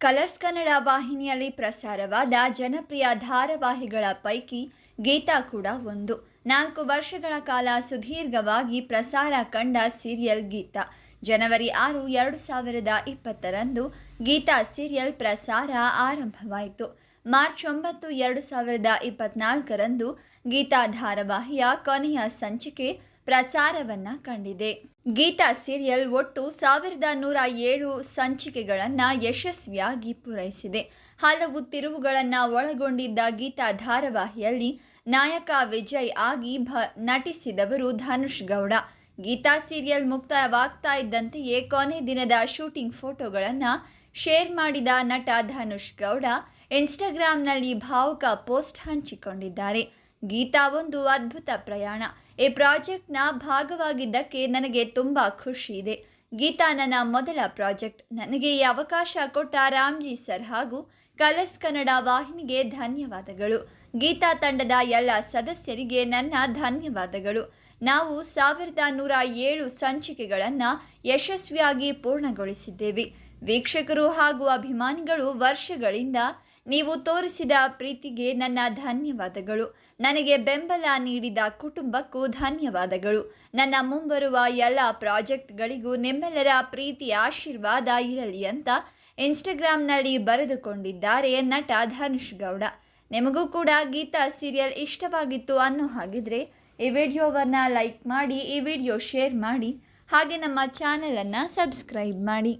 Colours Kannada ವಾಹಿನಿಯಲ್ಲಿ ಪ್ರಸಾರವಾದ ಜನಪ್ರಿಯ ಧಾರಾವಾಹಿಗಳ ಪೈಕಿ ಗೀತಾ ಕೂಡ ಒಂದು. ನಾಲ್ಕು ವರ್ಷಗಳ ಕಾಲ ಸುದೀರ್ಘವಾಗಿ ಪ್ರಸಾರ ಕಂಡ ಸೀರಿಯಲ್ ಗೀತಾ. ಜನವರಿ ಆರು, ಎರಡು ಸಾವಿರದ ಇಪ್ಪತ್ತರಂದು ಗೀತಾ ಸೀರಿಯಲ್ ಪ್ರಸಾರ ಆರಂಭವಾಯಿತು. ಮಾರ್ಚ್ ಒಂಬತ್ತು, ಎರಡು ಸಾವಿರದ ಇಪ್ಪತ್ನಾಲ್ಕರಂದು ಗೀತಾ ಧಾರಾವಾಹಿಯ ಕೊನೆಯ ಸಂಚಿಕೆ ಪ್ರಸಾರವನ್ನ ಕಂಡಿದೆ. ಗೀತಾ ಸೀರಿಯಲ್ ಒಟ್ಟು ಸಾವಿರದ ನೂರ ಏಳು ಸಂಚಿಕೆಗಳನ್ನು ಯಶಸ್ವಿಯಾಗಿ ಪೂರೈಸಿದೆ. ಹಲವು ತಿರುವುಗಳನ್ನು ಒಳಗೊಂಡಿದ್ದ ಗೀತಾ ಧಾರಾವಾಹಿಯಲ್ಲಿ ನಾಯಕ ವಿಜಯ್ ಆಗಿ ಭ, ನಟಿಸಿದವರು ಧನುಷ್ ಗೌಡ. ಗೀತಾ ಸೀರಿಯಲ್ ಮುಕ್ತಾಯವಾಗ್ತಾ ಇದ್ದಂತೆಯೇ ಕೊನೆ ದಿನದ ಶೂಟಿಂಗ್ ಫೋಟೋಗಳನ್ನು ಶೇರ್ ಮಾಡಿದ ನಟ ಧನುಷ್ ಗೌಡ ಇನ್ಸ್ಟಾಗ್ರಾಂನಲ್ಲಿ ಭಾವುಕ ಪೋಸ್ಟ್ ಹಂಚಿಕೊಂಡಿದ್ದಾರೆ. ಗೀತಾ ಒಂದು ಅದ್ಭುತ ಪ್ರಯಾಣ. ಈ ಪ್ರಾಜೆಕ್ಟ್ನ ಭಾಗವಾಗಿದ್ದಕ್ಕೆ ನನಗೆ ತುಂಬ ಖುಷಿ ಇದೆ. ಗೀತಾ ನನ್ನ ಮೊದಲ ಪ್ರಾಜೆಕ್ಟ್. ನನಗೆ ಈ ಅವಕಾಶ ಕೊಟ್ಟ ರಾಮ್ಜಿ ಸರ್ ಹಾಗೂ ಕಲರ್ಸ್ ಕನ್ನಡ ವಾಹಿನಿಗೆ ಧನ್ಯವಾದಗಳು. ಗೀತಾ ತಂಡದ ಎಲ್ಲ ಸದಸ್ಯರಿಗೆ ನನ್ನ ಧನ್ಯವಾದಗಳು. ನಾವು ಸಾವಿರದ ನೂರ ಏಳು ಸಂಚಿಕೆಗಳನ್ನು ಯಶಸ್ವಿಯಾಗಿ ಪೂರ್ಣಗೊಳಿಸಿದ್ದೇವೆ. ವೀಕ್ಷಕರು ಹಾಗೂ ಅಭಿಮಾನಿಗಳು ವರ್ಷಗಳಿಂದ ನೀವು ತೋರಿಸಿದ ಪ್ರೀತಿಗೆ ನನ್ನ ಧನ್ಯವಾದಗಳು. ನನಗೆ ಬೆಂಬಲ ನೀಡಿದ ಕುಟುಂಬಕ್ಕೂ ಧನ್ಯವಾದಗಳು. ನನ್ನ ಮುಂಬರುವ ಎಲ್ಲ ಪ್ರಾಜೆಕ್ಟ್ಗಳಿಗೂ ನಿಮ್ಮೆಲ್ಲರ ಪ್ರೀತಿ ಆಶೀರ್ವಾದ ಇರಲಿ ಅಂತ ಇನ್ಸ್ಟಾಗ್ರಾಮ್ನಲ್ಲಿ ಬರೆದುಕೊಂಡಿದ್ದಾರೆ ನಟ ಧನುಷ್ ಗೌಡ. ನಿಮಗೂ ಕೂಡ ಗೀತಾ ಸೀರಿಯಲ್ ಇಷ್ಟವಾಗಿತ್ತು ಅನ್ನೋ ಹಾಗಿದ್ರೆ ಈ ವಿಡಿಯೋವನ್ನು ಲೈಕ್ ಮಾಡಿ, ಈ ವಿಡಿಯೋ ಶೇರ್ ಮಾಡಿ, ಹಾಗೆ ನಮ್ಮ ಚಾನಲನ್ನು ಸಬ್ಸ್ಕ್ರೈಬ್ ಮಾಡಿ.